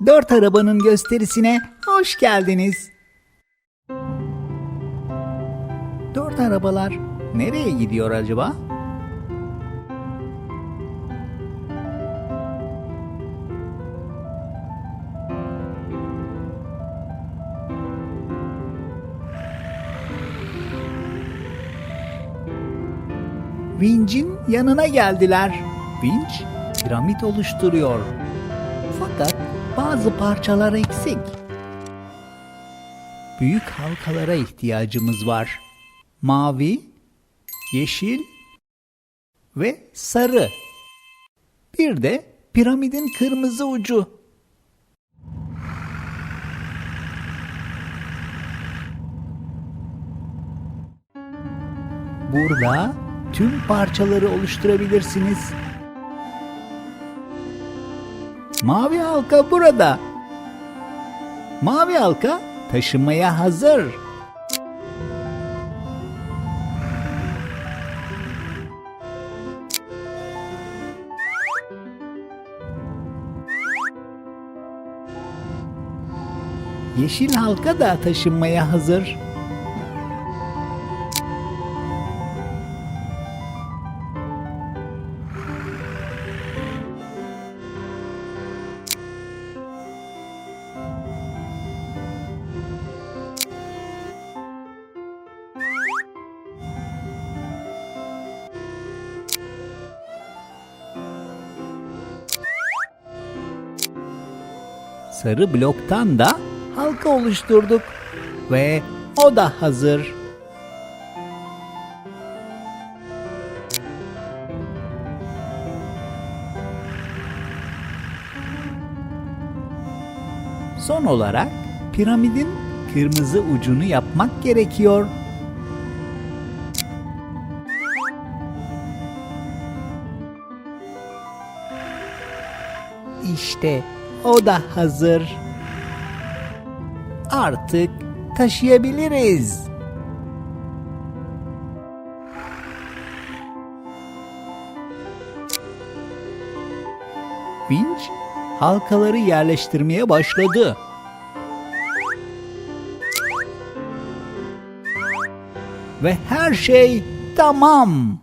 Dört arabanın gösterisine hoş geldiniz. Dört arabalar nereye gidiyor acaba? Vinç'in yanına geldiler. Vinç piramit oluşturuyor. Fakat bazı parçalar eksik. Büyük halkalara ihtiyacımız var. Mavi, yeşil ve sarı. Bir de piramidin kırmızı ucu. Burada tüm parçaları oluşturabilirsiniz. Mavi halka burada. Mavi halka taşınmaya hazır. Yeşil halka da taşınmaya hazır. Sarı bloktan da halka oluşturduk ve o da hazır. Son olarak piramidin kırmızı ucunu yapmak gerekiyor. İşte o da hazır. Artık taşıyabiliriz. Vinç halkaları yerleştirmeye başladı. Ve her şey tamam.